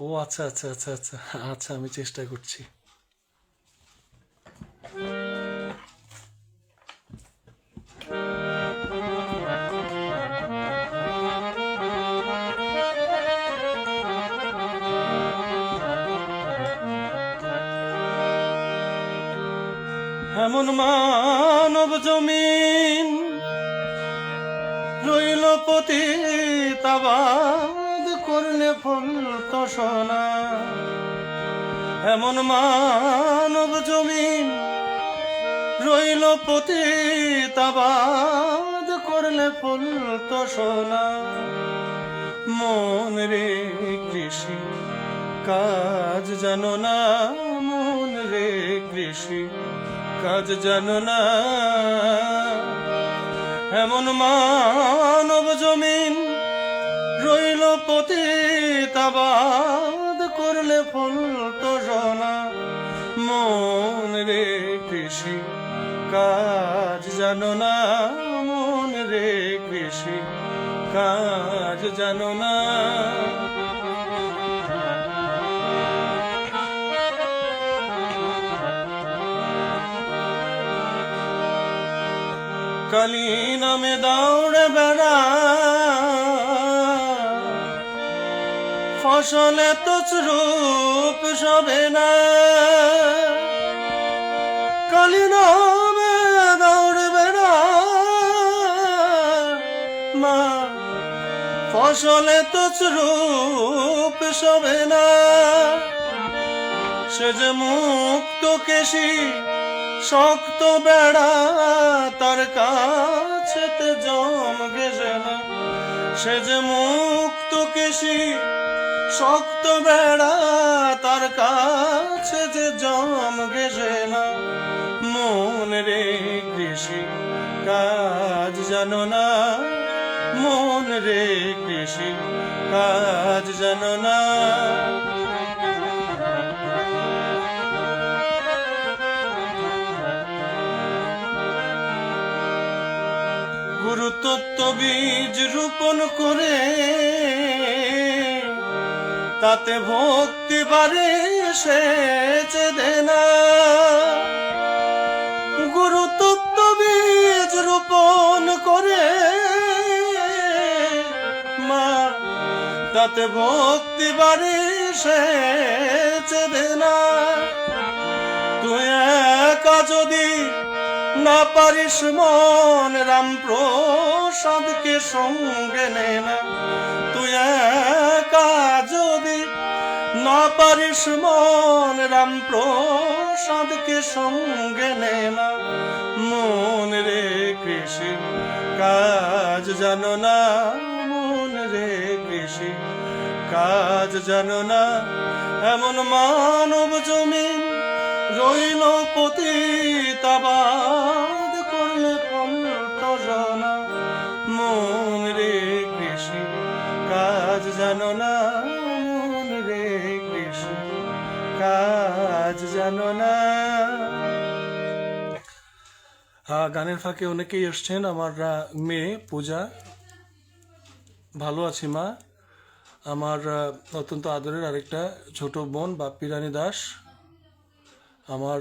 ও আচ্ছা আচ্ছা আচ্ছা আচ্ছা আচ্ছা আমি চেষ্টা করছি। এমন মানব জমিন রইল পতিতাবাদ। করলে ফল তো সোনা? এমন মানব জমিন রইল পতিতাবাদ করলে ফল তো সোনা। মন রে কৃষি, কাজ জানো না? মন রে কৃষি, কাজ জানো না? এমন মানব জমিন পতিতাবাদ করলে ফল তো জনা। মন রে কৃষি, কাজ জানো না। মন রে কৃষি, কাজ জানো না। কালী নামে দৌড়ে বেড়া ফসলে তো রূপ সবে না। কালী নামে দৌড়ে বেড়া মা, ফসলে তো রূপ সবে না। সে যে মুক্ত কেশি, শক্ত বেড়া, তার কাছেতে জম গেছে না। সে যে মুক্ত কেশি, শক্ত বেড়া, তার কাছে যে জম গেছে না, মন রে কৃষি, কাজ জানো না, মন রে কৃষি, কাজ জানো না। গুরুতত্ত্ব বীজ রোপণ করে, তাতে ভক্তি বাড়ে, সেচে দেনা গুরুতত্ত্ব বীজ রোপণ করে, মা, তাতে ভক্তি বাড়ে, সেচে দেনা তুই একা যদি না পারিস মন রাম প্রসাদকে সঙ্গে নে না। তুই একা যদি না পারিস মন রাম প্রসাদকে সঙ্গে নে না। মন রে কৃষি, কাজ জানো না। মন রে কৃষি, কাজ জানো না। এমন মানব জমিন রইল পতিতাবাদ করলে ফল জানা মন রে কৃষি, কাজ জানো না, মন রে কৃষি, কাজ জানো না। গানের ফাঁকে অনেকেই এসছেন, আমার মেয়ে পূজা। ভালো আছি মা। আমার অত্যন্ত আদরের আরেকটা ছোট বোন, বাপ্পি রানী দাস। আমার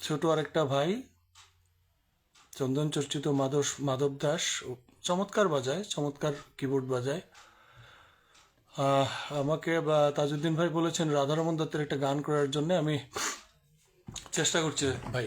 ছোট আরেকটা ভাই, চন্দন চর্চিত মাধব মাধব দাস চমৎকার বাজায়, চমৎকার কিবোর্ড বাজায়। আমাকে বা তাজউদ্দিন ভাই বলেছেন, রাধারমন দত্তের একটা গান করার জন্য আমি চেষ্টা করছি ভাই।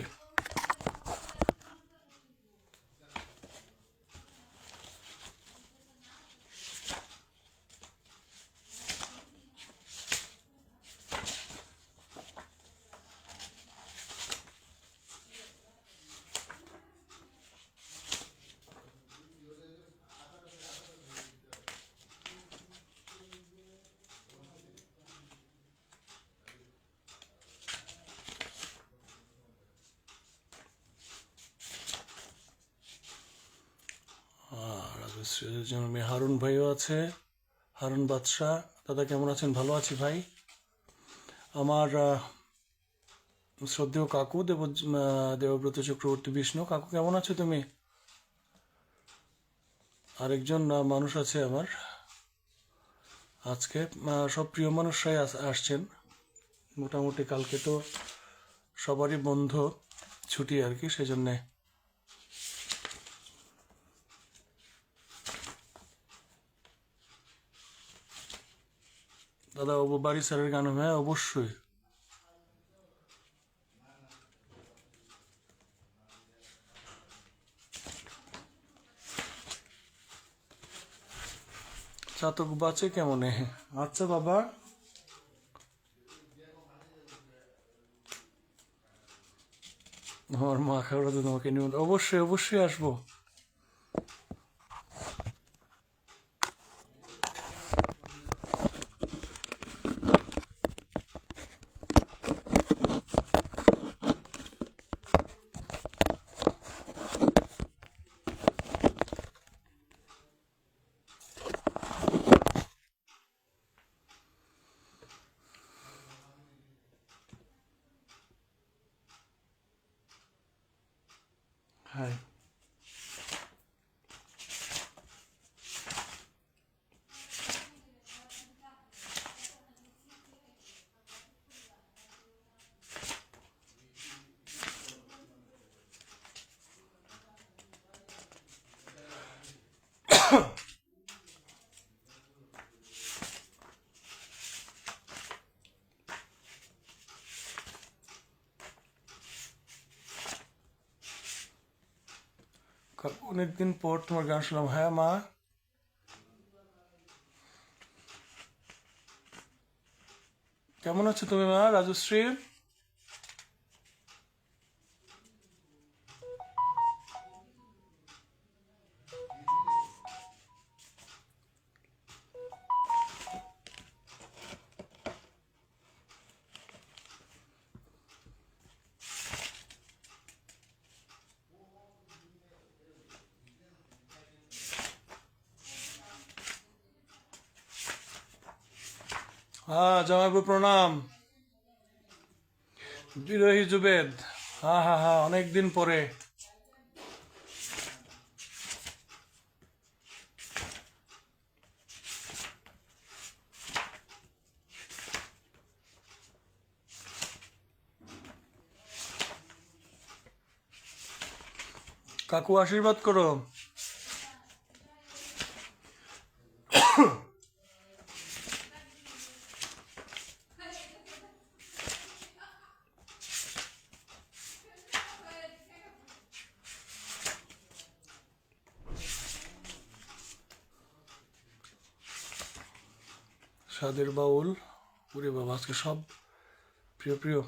মেয়ে হারুন ভাইও আছে। হারুন বাদশাহ, দাদা কেমন আছেন? ভালো আছি ভাই। আমার শ্রদ্ধেয় কাকু, দেব দেবব্রত চক্রবর্তী বিষ্ণু। কাকু, কেমন আছো তুমি? আরেকজন মানুষ আছে আমার। আজকে সব প্রিয় মানুষরাই আসছেন। মোটামুটি কালকে তো সবারই বন্ধ, ছুটি আর কি, সেজন্যে দাদা অবু বাড়ি স্যারের গান হ্যাঁ অবশ্যই। চাতক বাঁচে কেমনে? আচ্ছা বাবা। আমার মা তো তোমাকে নিয়ে অবশ্যই অবশ্যই আসব। অনেকদিন পর তোমার গান শুনলাম। হ্যাঁ মা? কেমন আছো তুমি মা? রাজশ্রী? হ্যাঁ জামাইবু প্রণাম। বিরোহী জুবেদ হ্যাঁ হ্যাঁ হ্যাঁ অনেকদিন পরে। কাকু আশীর্বাদ করো। স্বাদের বাউল, ওরে বাবা, আজকে সব প্রিয় প্রিয়।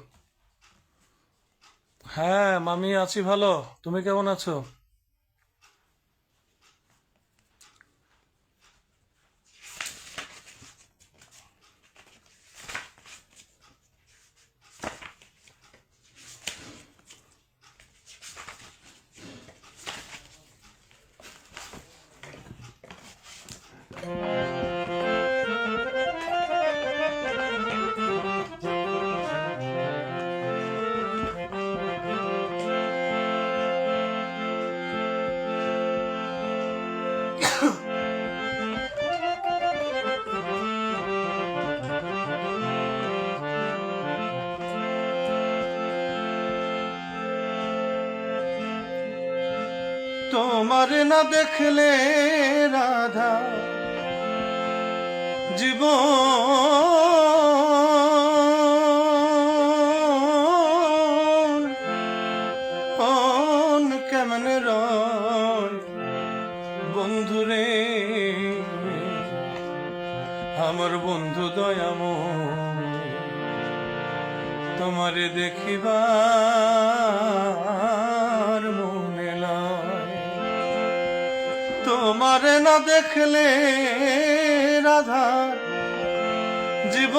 হ্যাঁ মামি, আছি ভালো। তুমি কেমন আছো? তোমার না দেখলে রাধা অন কেমন রয় বন্ধুরে আমার বন্ধু দয়াময় তোমারে দেখিবার তোমারে না দেখলে রাধা জীব